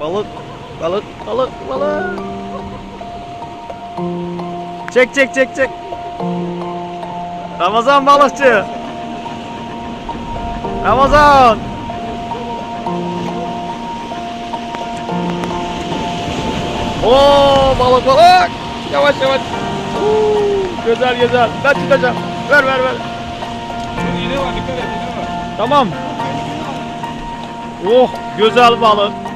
Balık, balık, balık, balık. Çek, çek, çek, çek. Ramazan balıkçı. Ramazan. Oo balık balık. Yavaş yavaş. Oo, güzel güzel. Ben tutacağım. Ver ver ver. İğne var dikkat et iğne var. Tamam. Oh güzel balık.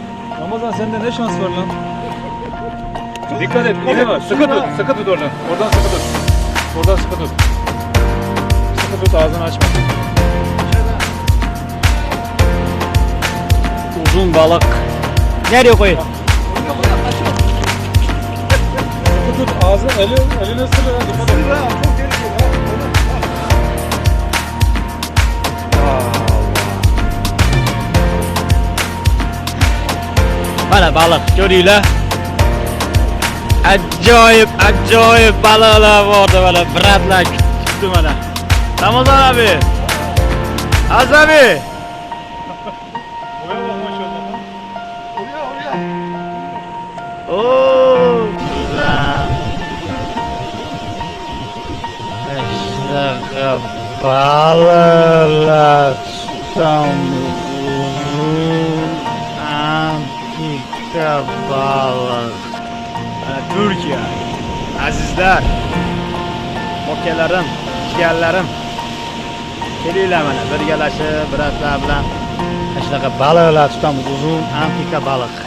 Ramazan sende ne şans var lan? Dikkat et iğne var. Sıkı tut, sıkı tut oradan. Oradan sıkı tut. Oradan sıkı tut. Sıkı tut ağzını açma. Uzun balık. Nereye koyayım? Sıkı tut ağzı, eli, eline sırrı. Dikkat et. Mana balık görüyorlar. Acayip acayip balıklar vardı böyle bratlar tuttu bana. Ramazan abi. Az abi. Oo. İşte balıklar balık. Ana Türkiye. Azizler. Okeylerim, jigarlarim. Kelinglar mana birgalashib, biratlar bilan shunaqa balıqlar tutamiz, uzun antika baliq.